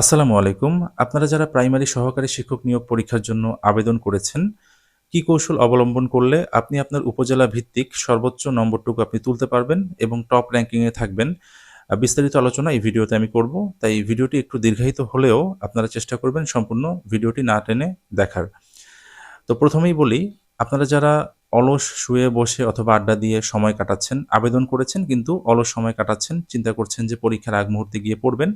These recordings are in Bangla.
আসসালামু আলাইকুম। আপনারা যারা প্রাইমারি সহকারী শিক্ষক নিয়োগ পরীক্ষার জন্য আবেদন করেছেন, কি কৌশল অবলম্বন করলে আপনি আপনার উপজেলা ভিত্তিক সর্বোচ্চ নম্বরটুকু আপনি তুলতে পারবেন এবং টপ র্যাঙ্কিংয়ে থাকবেন? বিস্তারিত আলোচনা এই ভিডিওতে আমি করব। তাই ভিডিওটি একটু দীর্ঘায়িত হলেও আপনারা চেষ্টা করবেন সম্পূর্ণ ভিডিওটি না টেনে দেখার। তো প্রথমেই বলি, আপনারা যারা অলস শুয়ে বসে অথবা আড্ডা দিয়ে সময় কাটাচ্ছেন, আবেদন করেছেন, কিন্তু অলস সময় কাটাচ্ছেন, চিন্তা করছেন যে পরীক্ষার আগ মুহূর্তে গিয়ে পড়বেন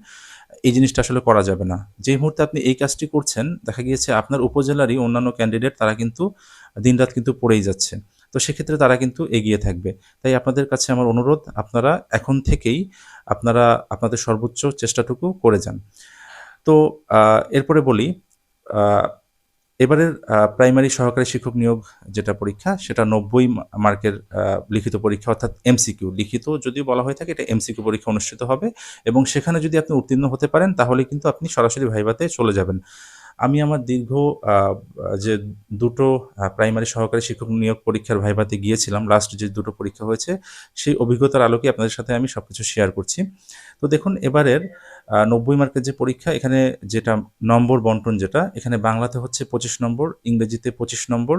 এই জিনিসটা আসলে করা যাবে না। যে মুহূর্তে আপনি এই কাজটি করছেন, দেখা গিয়েছে আপনার উপজেলারই অন্যান্য ক্যান্ডিডেট তারা কিন্তু দিনরাত কিন্তু পড়েই যাচ্ছে। তো সেক্ষেত্রে তারা কিন্তু এগিয়ে থাকবে। তাই আপনাদের কাছে আমার অনুরোধ, আপনারা এখন থেকেই আপনারা, আপনাদের সর্বোচ্চ চেষ্টাটুকু করে যান। তো এরপরে বলি এবারের প্রাইমারি সহকারী শিক্ষক নিয়োগ যেটা পরীক্ষা, সেটা নব্বই মার্কের লিখিত পরীক্ষা, অর্থাৎ এমসিকিউ লিখিত যদিও বলা হয়ে থাকে এটা এমসিকিউ পরীক্ষা অনুষ্ঠিত হবে এবং সেখানে যদি আপনি উত্তীর্ণ হতে পারেন, তাহলে কিন্তু আপনি সরাসরি ভাইভাতে চলে যাবেন। আমি আমার দীর্ঘ যে দুটো প্রাইমারি সহকারী শিক্ষক নিয়োগ পরীক্ষার ভাইভাতে গিয়েছিলাম লাস্ট যে দুটো পরীক্ষা হয়েছে, সেই অভিজ্ঞতার আলোকে আপনাদের সাথে আমি সবকিছু শেয়ার করছি। তো দেখুন, এবারের নব্বই মার্কের যে পরীক্ষা, এখানে যেটা নম্বর বন্টন যেটা, এখানে বাংলাতে হচ্ছে পঁচিশ নম্বর, ইংরেজিতে পঁচিশ নম্বর,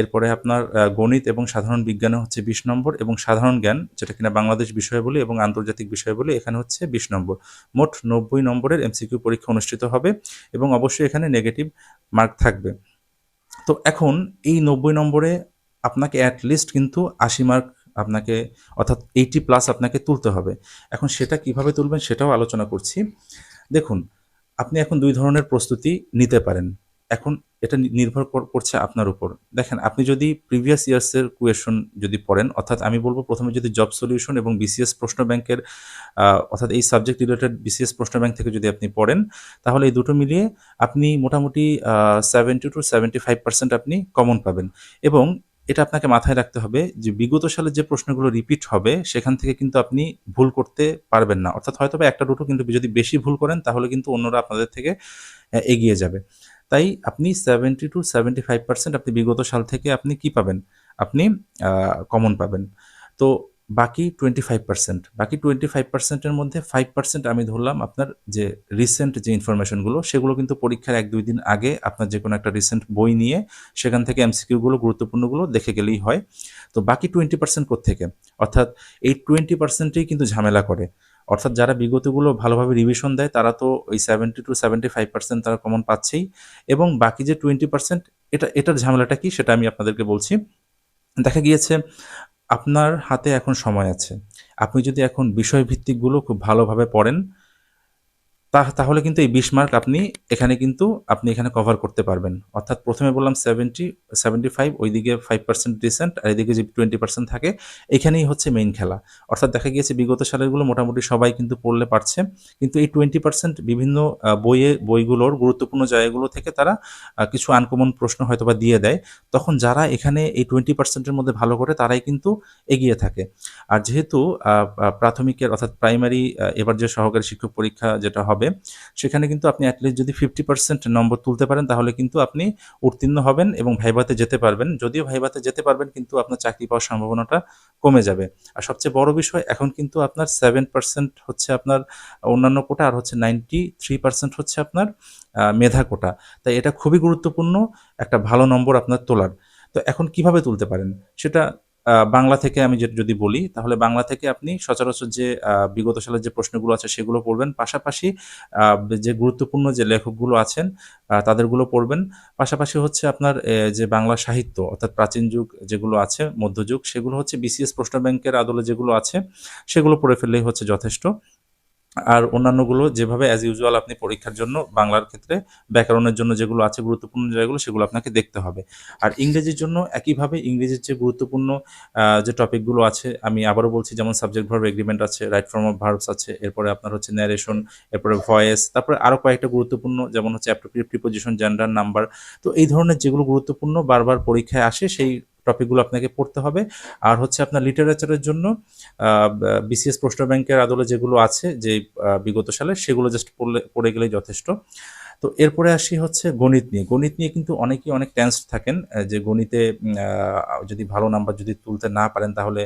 এরপরে আপনার গণিত এবং সাধারণ বিজ্ঞানে হচ্ছে বিশ নম্বর এবং সাধারণ জ্ঞান, যেটা কিনা বাংলাদেশ বিষয় বলি এবং আন্তর্জাতিক বিষয় বলি, এখানে হচ্ছে বিশ নম্বর। মোট নব্বই নম্বরের এমসিকিউ পরীক্ষা অনুষ্ঠিত হবে এবং অবশ্যই এখানে নেগেটিভ মার্ক থাকবে। তো এখন এই নব্বই নম্বরে আপনাকে অ্যাটলিস্ট কিন্তু আশি মার্ক আপনাকে, অর্থাৎ এইটি প্লাস আপনাকে তুলতে হবে। এখন সেটা কীভাবে তুলবেন সেটাও আলোচনা করছি। দেখুন, আপনি এখন দুই ধরনের প্রস্তুতি নিতে পারেন। এখন এটা নির্ভর কর- করছে আপনার উপর। দেখেন, আপনি যদি প্রিভিয়াস ইয়ার্সের কুয়েশন যদি পড়েন, অর্থাৎ আমি বলব প্রথমে যদি জব সলিউশন এবং বিসিএস প্রশ্ন ব্যাংকের অর্থাৎ এই সাবজেক্ট রিলেটেড বিসিএস প্রশ্ন ব্যাংক থেকে যদি আপনি পড়েন, তাহলে এই দুটো মিলিয়ে আপনি মোটামুটি seventy two seventy five percent আপনি কমন পাবেন। এবং এটা আপনাকে মাথায় রাখতে হবে যে বিগত সালে যে প্রশ্নগুলো রিপিট হবে, সেখান থেকে কিন্তু আপনি ভুল করতে পারবেন না। অর্থাৎ হয়তো একটা দুটো কিন্তু যদি বেশি ভুল করেন, তাহলে কিন্তু অন্যরা আপনাদের থেকে এগিয়ে যাবে। তাই আপনি seventy two seventy five percent আপনি বিগত সাল থেকে আপনি কি পাবেন? আপনি কমন পাবেন। তো বাকি টোয়েন্টি ফাইভ পার্সেন্ট বাকি টোয়েন্টি ফাইভ পার্সেন্টের মধ্যে ফাইভ পার্সেন্ট আমি ধরলাম আপনার যে রিসেন্ট যে ইনফরমেশনগুলো সেগুলো কিন্তু পরীক্ষার এক দুই দিন আগে আপনার যে কোনো একটা রিসেন্ট বই নিয়ে সেখান থেকে এমসিকিউগুলো গুরুত্বপূর্ণগুলো দেখে গেলেই হয়। তো বাকি টোয়েন্টি পার্সেন্ট থেকে অর্থাৎ এই টোয়েন্টি পার্সেন্টেই কিন্তু ঝামেলা করে। অর্থাৎ যারা বিগতগুলো ভালোভাবে রিভিশন দেয়, তারা তো ওই seventy two seventy five percent তারা কমন পাচ্ছেই। এবং বাকি যে টোয়েন্টি পার্সেন্ট এটা, এটার ঝামেলাটা কি? সেটা আমি আপনাদেরকে বলছি। দেখা গিয়েছে আপনার হাতে এখন সময় আছে। আপনি যদি এখন বিষয়ভিত্তিকগুলো খুব ভালোভাবে পড়েন তাহলে কিন্তু এই বিশ মার্ক আপনি এখানে কিন্তু আপনি এখানে কভার করতে পারবেন। অর্থাৎ প্রথমে বললাম সেভেন্টি সেভেন্টি ফাইভ ওইদিকে ফাইভ পার্সেন্ট রিসেন্ট আর এদিকে যে টোয়েন্টি পার্সেন্ট থাকে, এখানেই হচ্ছে মেইন খেলা। অর্থাৎ দেখা গিয়েছে বিগত সালেরগুলো মোটামুটি সবাই কিন্তু পড়লে পারছে। কিন্তু এই টোয়েন্টি পার্সেন্ট বিভিন্ন বইয়ে, বইগুলোর গুরুত্বপূর্ণ জায়গাগুলো থেকে তারা কিছু আনকমন প্রশ্ন হয়তো বা দিয়ে দেয়। তখন যারা এখানে এই টোয়েন্টি পার্সেন্টের মধ্যে ভালো করে তারাই কিন্তু এগিয়ে থাকে। আর যেহেতু প্রাথমিকের অর্থাৎ প্রাইমারি এবার যে সহকারী শিক্ষক পরীক্ষা যেটা হবে সেখানে কিন্তু আপনি অ্যাটলিস্ট যদি ফিফটি পার্সেন্ট নম্বর তুলতে পারেন, তাহলে কিন্তু আপনি উত্তীর্ণ হবেন এবং ভাইভাতে যেতে পারবেন। যদিও ভাইভাতে যেতে পারবেন, কিন্তু আপনার চাকরি পাওয়ার সম্ভাবনাটা কমে যাবে। আর সবচেয়ে বড় বিষয়, এখন কিন্তু আপনার সেভেন পার্সেন্ট হচ্ছে আপনার অন্যান্য কোটা, আর হচ্ছে নাইনটি থ্রি পার্সেন্ট হচ্ছে আপনার মেধা কোটা। তাই এটা খুবই গুরুত্বপূর্ণ একটা ভালো নম্বর আপনার তোলার। তো এখন কীভাবে তুলতে পারেন? সেটা বাংলা থেকে আমি যদি বলি, তাহলে বাংলা থেকে আপনি সচরাচর যে বিগত সালের যে প্রশ্নগুলো আছে সেগুলো পড়বেন। পাশাপাশি যে গুরুত্বপূর্ণ যে লেখকগুলো আছেন তাদেরগুলো পড়বেন। পাশাপাশি হচ্ছে আপনার যে বাংলা সাহিত্য, অর্থাৎ প্রাচীন যুগ যেগুলো আছে মধ্যযুগ সেগুলো হচ্ছে বিসিএস প্রশ্ন ব্যাংকের আদলে যেগুলো আছে, সেগুলো পড়ে ফেললেই হচ্ছে যথেষ্ট। আর অন্যান্যগুলো যেভাবে অ্যাজ ইউজুয়াল আপনি পরীক্ষার জন্য বাংলার ক্ষেত্রে ব্যাকরণের জন্য যেগুলো আছে গুরুত্বপূর্ণ জায়গাগুলো সেগুলো আপনাকে দেখতে হবে। আর ইংরেজির জন্য একইভাবে ইংরেজির যে গুরুত্বপূর্ণ যে টপিকগুলো আছে, আমি আবারও বলছি যেমন সাবজেক্ট ভার্ব এগ্রিমেন্ট আছে রাইট ফর্ম অফ ভার্বস আছে, এরপরে আপনার হচ্ছে ন্যারেশন এরপরে ভয়েস তারপরে আরও কয়েকটা গুরুত্বপূর্ণ যেমন হচ্ছে অ্যাপ্রোপ্রিয়েট প্রিপোজিশন জেন্ডার নাম্বার তো এই ধরনের যেগুলো গুরুত্বপূর্ণ বারবার পরীক্ষায় আসে সেই টপিকগুলো আপনাকে পড়তে হবে। আর হচ্ছে আপনার লিটারেচারের জন্য বিসিএস প্রশ্ন ব্যাংকের আদলে যেগুলো আছে যে বিগত সালে, সেগুলো জাস্ট পড়লে, পড়ে গেলেই যথেষ্ট। তো এরপরে আসি হচ্ছে গণিত নিয়ে। গণিত নিয়ে কিন্তু অনেকেই অনেক টেন্সড থাকেন যে গণিতে যদি ভালো নাম্বার যদি তুলতে না পারেন তাহলে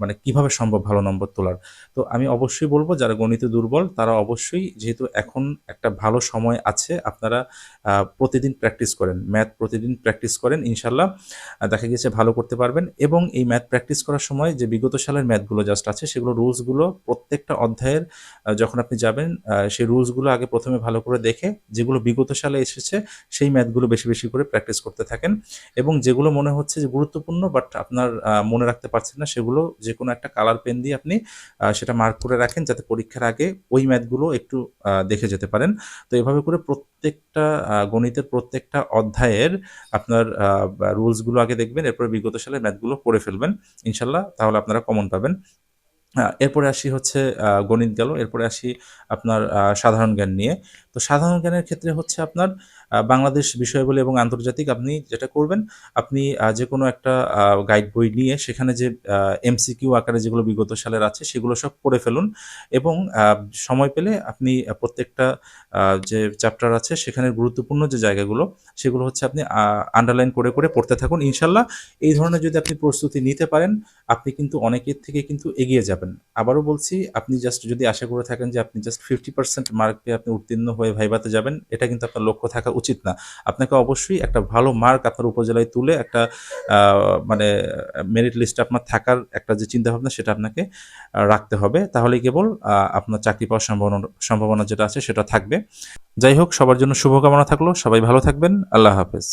মানে কীভাবে সম্ভব ভালো নম্বর তোলার? তো আমি অবশ্যই বলব, যারা গণিতে দুর্বল, তারা অবশ্যই যেহেতু এখন একটা ভালো সময় আছে, আপনারা প্রতিদিন প্র্যাকটিস করেন। ম্যাথ প্রতিদিন প্র্যাকটিস করেন ইনশাল্লাহ দেখা গেছে ভালো করতে পারবেন এবং এই ম্যাথ প্র্যাকটিস করার সময় যে বিগত সালের ম্যাথগুলো জাস্ট আছে, সেগুলো রুলসগুলো প্রত্যেকটা অধ্যায়ের যখন আপনি যাবেন সেই রুলসগুলো আগে প্রথমে ভালো করে দেখে যেগুলো বিগত সালে এসেছে, সেই ম্যাথগুলো বেশি বেশি করে প্র্যাকটিস করতে থাকেন। এবং যেগুলো মনে হচ্ছে যে গুরুত্বপূর্ণ, বাট আপনার মনে রাখতে পারছেন না, সেগুলো যে কোনো একটা কালার পেন দিয়ে আপনি সেটা মার্ক করে রাখেন যাতে পরীক্ষার আগে ওই ম্যাথগুলো একটু দেখে যেতে পারেন। তো এভাবে করে প্রত্যেকটা গণিতের প্রত্যেকটা অধ্যায়ের আপনার রুলসগুলো আগে দেখবেন, এরপরে বিগত সালের ম্যাথগুলো পড়ে ফেলবেন। ইনশাল্লাহ তাহলে আপনারা কমন পাবেন। এরপরে আসি হচ্ছে গণিত গেল। এরপরে আসি আপনার সাধারণ জ্ঞান নিয়ে। তো সাধারণ জ্ঞানের ক্ষেত্রে হচ্ছে আপনার বাংলাদেশ বিষয়াবলী এবং আন্তর্জাতিক আপনি যেটা করবেন, আপনি যে কোনো একটা গাইড বই নিয়ে সেখানে যে এমসিকিউ আকারে যেগুলো বিগত সালের আছে সেগুলো সব পড়ে ফেলুন এবং সময় পেলে আপনি প্রত্যেকটা যে চ্যাপ্টার আছে সেখানে গুরুত্বপূর্ণ যে জায়গাগুলো সেগুলো হচ্ছে আপনি আন্ডারলাইন করে করে পড়তে থাকুন। ইনশাল্লাহ এই ধরনের যদি আপনি প্রস্তুতি নিতে পারেন, আপনি কিন্তু অনেকের থেকে কিন্তু এগিয়ে যাবেন। আবারও বলছি, আপনি জাস্ট যদি আশা করে থাকেন যে আপনি জাস্ট ফিফটি পার্সেন্ট মার্ক পেয়ে আপনি উত্তীর্ণ হয়ে ভাইবাতে যাবেন, এটা কিন্তু আপনার লক্ষ্য থাকা উচিত না। আপনাকে অবশ্যই একটা ভালো মার্ক আপনার উপজেলায় তুলে একটা মানে মেরিট লিস্টে আপনার থাকার একটা যে চিন্তাভাবনা, সেটা আপনাকে রাখতে হবে। তাহলে কেবল আপনার চাকরি পাওয়ার সম্ভাবনা সম্ভাবনা যেটা আছে সেটা থাকবে। যাই হোক, সবার জন্য শুভকামনা থাকল। সবাই ভালো থাকবেন। আল্লাহ হাফেজ।